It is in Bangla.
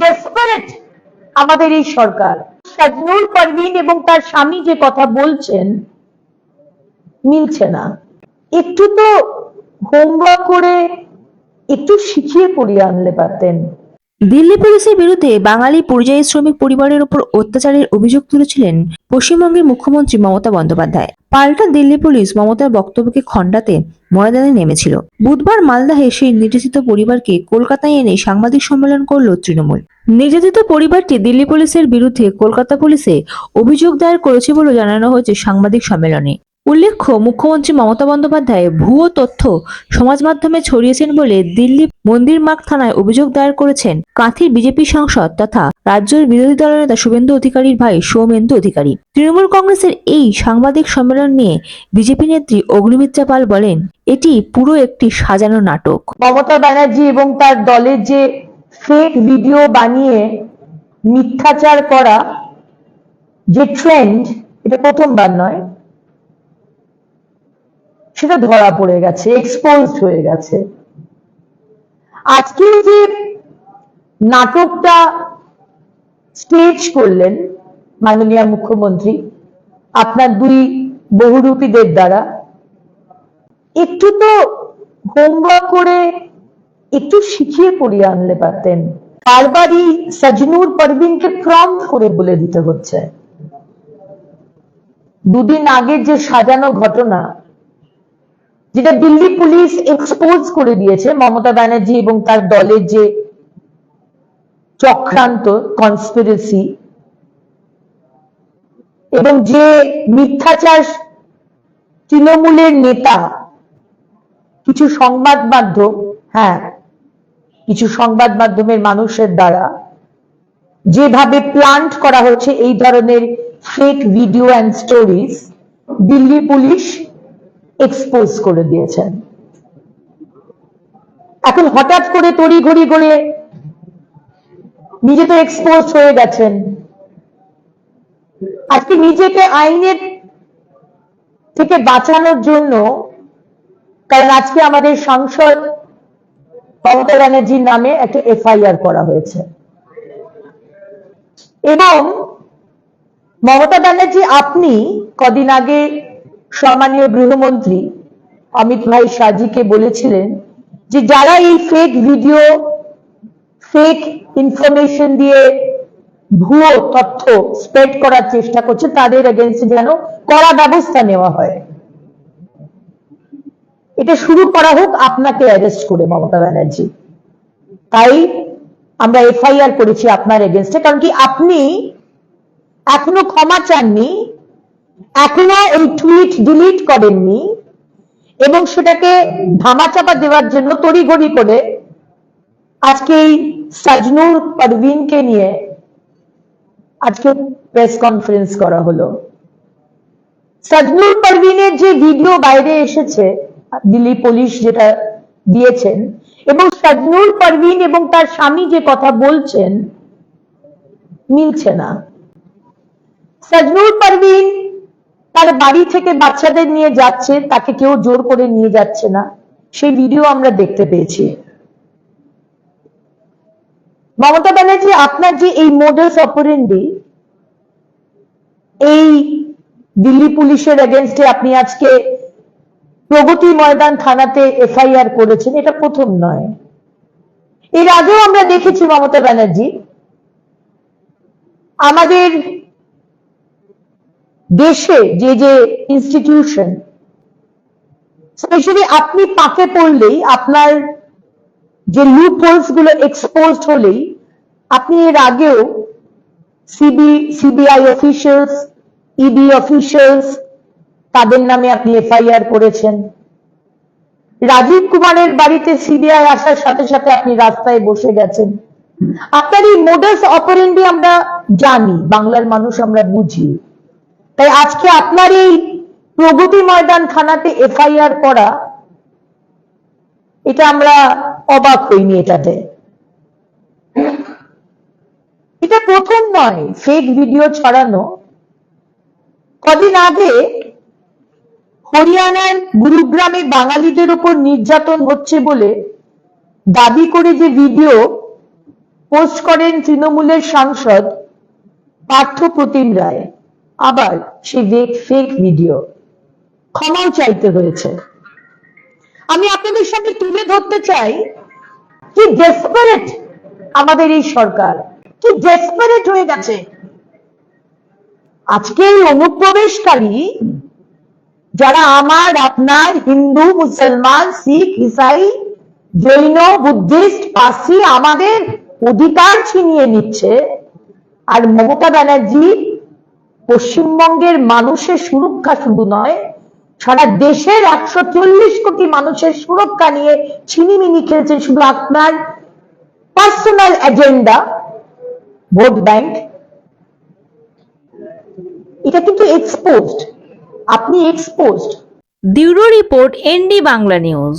ডেসপারেট আমাদের এই সরকার। শাজনুর পারভিন এবং তার স্বামী যে কথা বলছেন, মিলছে না। একটু তো হোমওয়ার্ক করে একটু শিখিয়ে পড়িয়ে আনলে পারতেন। দিল্লি পুলিশের বিরুদ্ধে বাঙালি পরিযায়ী শ্রমিক পরিবারের উপর অত্যাচারের অভিযোগ তুলেছিলেন পশ্চিমবঙ্গের মুখ্যমন্ত্রী মমতা বন্দ্যোপাধ্যায়। পাল্টা দিল্লি পুলিশ মমতার বক্তব্যকে খণ্ডাতে ময়দানে নেমেছিল। বুধবার মালদাহে সেই নির্যাতিত পরিবারকে কলকাতায় এনে সাংবাদিক সম্মেলন করল তৃণমূল। নির্যাতিত পরিবারটি দিল্লি পুলিশের বিরুদ্ধে কলকাতা পুলিশে অভিযোগ দায়ের করেছে বলে জানানো হয়েছে সাংবাদিক সম্মেলনে। উল্লেখ্য, মুখ্যমন্ত্রী মমতা বন্দ্যোপাধ্যায় ভুয়ো তথ্য সমাজ মাধ্যমে ছড়িয়েছেন বলে দিল্লি মন্দির মার্গ থানায় অভিযোগ দায়ের করেছেন কাঁথির বিজেপি সাংসদ তথা রাজ্যের বিরোধী দলনেতা শুভেন্দু অধিকারীর ভাই সৌমেন্দু অধিকারী। তৃণমূল কংগ্রেসের এই সাংবাদিক সম্মেলন নিয়ে বিজেপি নেত্রী অগ্নিমিত্রা পাল বলেন, এটি পুরো একটি সাজানো নাটক। মমতা ব্যানার্জি এবং তার দলের যে ফেক ভিডিও বানিয়ে মিথ্যাচার করা যে ট্রেন্ড এটা প্রথমবার নয় সেটা ধরা পড়ে গেছে এক্সপোজড হয়ে গেছে। আজকে যে নাটকটা স্টেজ করলেন মাননীয় মুখ্যমন্ত্রী, আপনার দুই বহুরূপীদের দ্বারা, একটু তো হোমওয়ার্ক করে একটু শিখিয়ে পড়িয়ে আনলে পারতেন। বারবারই সাজনুর পারভিনকে প্রম্পট করে বলে দিতে হচ্ছে। দুদিন আগে যে সাজানো ঘটনা যেটা দিল্লি পুলিশ এক্সপোজ করে দিয়েছে মমতা ব্যানার্জি এবং তার দলের যে চক্রান্ত কনস্পিরেসি এবং যে মিথ্যাচার তৃণমূলের নেতা, কিছু সংবাদ মাধ্যম হ্যাঁ কিছু সংবাদ মাধ্যমের মানুষের দ্বারা যেভাবে প্লান্ট করা হচ্ছে এই ধরনের fake video and stories Delhi police expose করে দিয়েছেন। এখন হঠাৎ করে তড়ি ঘড়ি করে নিজে তো এক্সপোজ হয়ে গেছেন। আজকে নিজেকে আইনের থেকে বাঁচানোর জন্য, কারণ আজকে আমাদের সাংসদ মমতা ব্যানার্জির নামে একটা এফআইআর করা হয়েছে। এবং মমতা ব্যানার্জি, আপনি কদিন আগে সম্মানীয় গৃহমন্ত্রী অমিত ভাই সাজিকে বলেছিলেন যে যারা এই ফেক ভিডিও ফেক ইনফরমেশন দিয়ে ভুয়ো তথ্য স্প্রেড করার চেষ্টা করছে, তাদের এগেনস্টে যেন কড়া ব্যবস্থা নেওয়া হয়। এটা শুরু করা হোক, আপনাকে অ্যারেস্ট করে মমতা ব্যানার্জি। তাই আমরা এফআইআর করেছি আপনার এগেনস্টে কারণ কি আপনি এখনও ক্ষমা চাননি এখনও এই টুইট ডিলিট করেননি এবং সেটাকে ধামাচাপা দেওয়ার জন্য তড়িঘড়ি করে আজকে এই সাজনুর পারভিনকে নিয়ে আজকে প্রেস কনফারেন্স করা হলো। সাজনুর পারভিনের যে ভিডিও বাইরে এসেছে, দিল্লি পুলিশ যেটা দিয়েছেন এবং সাজনুর পারভিন এবং তার স্বামী যে কথা বলছেন, মিলছে না। সাজনুর পারভিন তার বাড়ি থেকে বাচ্চাদের নিয়ে যাচ্ছে, তাকে কেউ জোর করে নিয়ে যাচ্ছে না। সেই ভিডিও আমরা দেখতে পেয়েছি। মমতা ব্যানার্জি, আপনার যে এই মোডাস অপারেন্ডি এই দিল্লি পুলিশের এগেনস্টে আপনি আজকে প্রগতি ময়দান থানাতে এফআইআর করেছেন, এটা প্রথম নয়। এর আগেও আমরা দেখেছি মমতা ব্যানার্জি। আমাদের দেশে যে যে ইনস্টিটিউশন স্পেশালি আপনি পাকে পড়লেই, আপনার যে লুপ হোলসগুলো এক্সপোজড হলেই, আপনি এর আগেও CB CBI officials ED officials তাদের নামে আপনি এফআইআর করেছেন। রাজীব কুমারের বাড়িতে সিবিআই আসার সাথে সাথে আপনি রাস্তায় বসে গেছেন। আপনার এই মোডাস অপারেন্ডি আমরা জানি, বাংলার মানুষ আমরা বুঝি। তাই আজকে আপনার এই প্রগতি ময়দান থানাতে এফআইআর করা, এটা আমরা অবাক হইনি এটাতে। এটা প্রথম নয় ফেক ভিডিও ছড়ানো। কদিন আগে হরিয়ানার গুরুগ্রামে বাঙালিদের উপর নির্যাতন হচ্ছে বলে দাবি করে যে ভিডিও পোস্ট করেন তৃণমূলের সাংসদ পার্থ প্রতিম রায়। আবার সেই ফেক ভিডিও ক্ষমাও চাইতে হয়েছে। আমি আপনাদের সামনে তুলে ধরতে চাই, কি ডেসপারেট আমাদের এই সরকার, কি ডেসপারেট হয়ে গেছে। আজকে এই অনুপ্রবেশকারী, যারা আমার, আপনার হিন্দু, মুসলমান, শিখ, ইসাই, জৈন, বুদ্ধিস্ট, পার্সি, আমাদের অধিকার ছিনিয়ে নিচ্ছে, আর মমতা ব্যানার্জি পশ্চিমবঙ্গের মানুষের সুরক্ষা শুধু নয়, সারা দেশের একশো চল্লিশ কোটি মানুষের সুরক্ষা নিয়ে ছিনিমিনি খেলছেন শুধু আপনার পার্সোনাল এজেন্ডা ভোট ব্যাংক এটা কিন্তু এক্সপোজড আপনি exposed bureau report ND Bangla news.